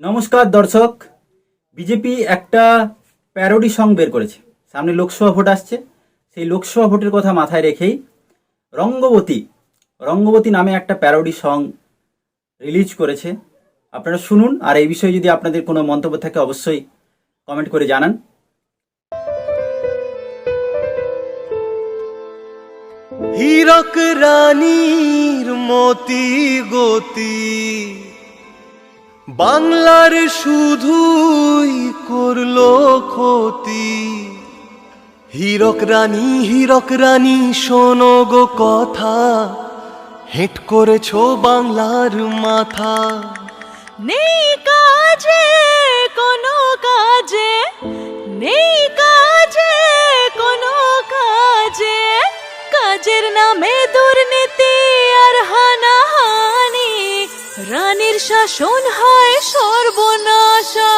নমস্কার দর্শক। বিজেপি একটা প্যারোডি সং বের করেছে। সামনে লোকসভা ভোট আসছে। সেই লোকসভা ভোটের কথা মাথায় রেখেই রঙ্গবতী রঙ্গবতী নামে একটা প্যারোডি সং রিলিজ করেছে। আপনারা শুনুন, আর এই বিষয়ে যদি আপনাদের কোনো মন্তব্য থাকে অবশ্যই কমেন্ট করে জানান। হীরক রানীর মতি গতি বাংলার শুধুই করল ক্ষতি। হীরক রানী হীরক রানী, শোনো গো কথা। হেট করেছ বাংলার মাথা। নেই কাজে কোনো কাজে, নেই কাজে শাসন হয় সর্বনাশা।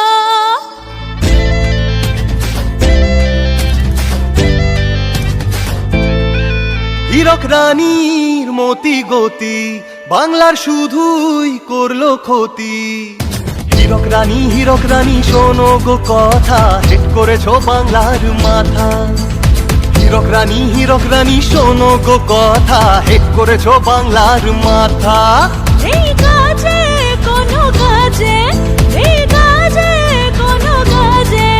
হীরক রানীর মতি গতি বাংলার শুধুই করল ক্ষতি। হীরক রানী হীরক রানী শোনো গো কথা হেট করেছ বাংলার মাথা। হীরক রানী হীরক রানী শোনো গো কথা হেট করেছ বাংলার মাথা। কাজে কোনো কাজে নেই কাজে কোনো কাজে।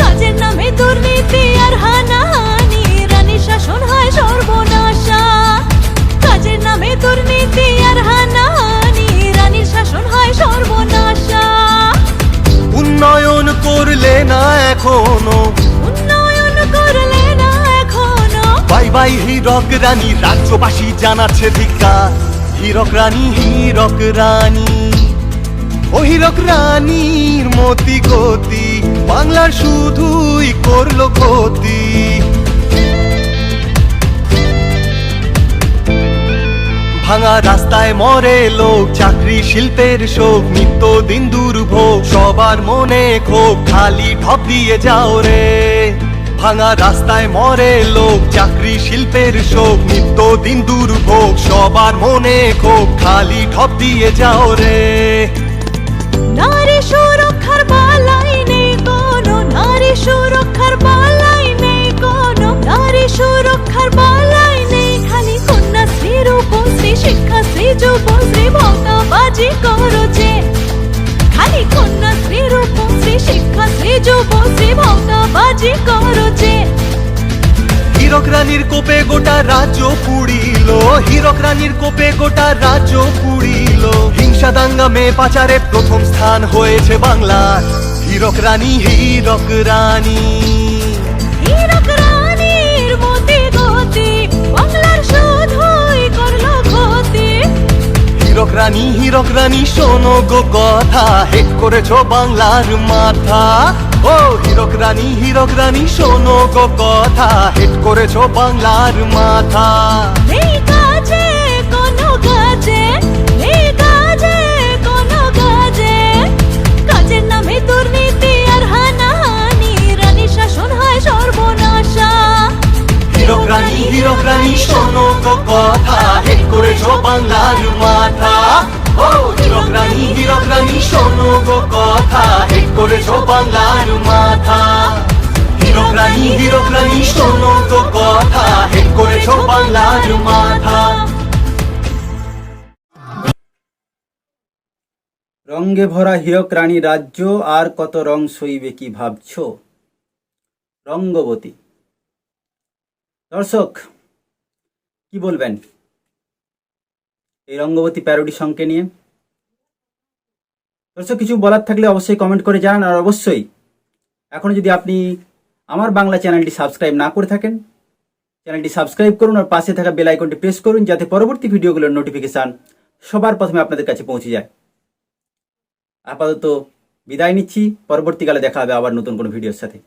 কাজের নামে দুর্নীতি আর হানাহানি রানী শাসন হয় সর্বনাশা। কাজের নামে দুর্নীতি আর হানাহানি রানীর শাসন হয় সর্বনাশা। উন্নয়ন করলে না এখনও। উন্নয়ন করলে না এখনও। বাই বাই হীরক রানী রাজ্যবাসী জানাচ্ছে ধিক্কার। হীরক রানী হীরক রানী। হীরক রানীর মতি গতি, বাংলার শুধুই করল ক্ষতি। ভাঙা রাস্তায় মরে লোক, চাকরি শিল্পের শোক, নিত্য দিন দুর্ভোগ, সবার মনে ক্ষোভ, খালি ঢপ দিয়ে যাও রে। ভাঙা রাস্তায় মরে লোক, চাকরি শিল্পের শোক, নিত্য দিন দুর্ভোগ, সবার মনে ক্ষোভ, খালি ঢপ দিয়ে যাও রে। সুরক্ষার বালাই নেই কোনো, নারী সুরক্ষার বালাই নেই কোনো, নারী সুরক্ষার বালাই নেই। খালি কন্যাশ্রী, রূপশ্রী, শিক্ষাশ্রী, যুবশ্রী ভোটাবাজি হীরক রানীর কোপে গোটা রাজ্য পুড়িল। হীরক রানীর কোপে গোটা রাজ্য পুড়িল। হিংসা দাঙ্গা মে পাচারে প্রথম স্থান হয়েছে বাংলার। হীরক রানী হীরক রানী। হীরক রানী হীরক রানী শোনো গো কথা। হেট করেছ বাংলার মাথা। ও হীরক রানী হীরক রানী শোনো গো কথা। হেট করেছ বাংলার মাথা। হয় হীরক রানী হীরক রানী শোনো গো কথা। হেট করেছ বাংলার মাথা। ও হীরক রানী হীরক রানী শোনো গো কথা। করেছ বাংলার মাথা। হীরক রানী হীরক রানী শোনো গো কথা। হেট করেছ বাংলার মাথা। রঙ্গে ভরা হীরক রানী রাজ্য, আর কত রং সইবে কি ভাবছ? রঙ্গবতী। দর্শক, কি বলবেন? এই রঙ্গবতী প্যারোডি সংকে নিয়ে দর্শক, কিছু বলার থাকলে অবশ্যই কমেন্ট করে জানান, আর অবশ্যই এখন যদি আপনি আমার বাংলা চ্যানেলটি সাবস্ক্রাইব না করে থাকেন, চ্যানেলটি সাবস্ক্রাইব করুন আর পাশে থাকা বেল আইকনটি প্রেস করুন যাতে পরবর্তী ভিডিওগুলোর নোটিফিকেশান সবার প্রথমে আপনাদের কাছে পৌঁছে যায়। আপাতত বিদায় নিচ্ছি, পরবর্তীকালে দেখা হবে আবার নতুন কোনো ভিডিওর সাথে।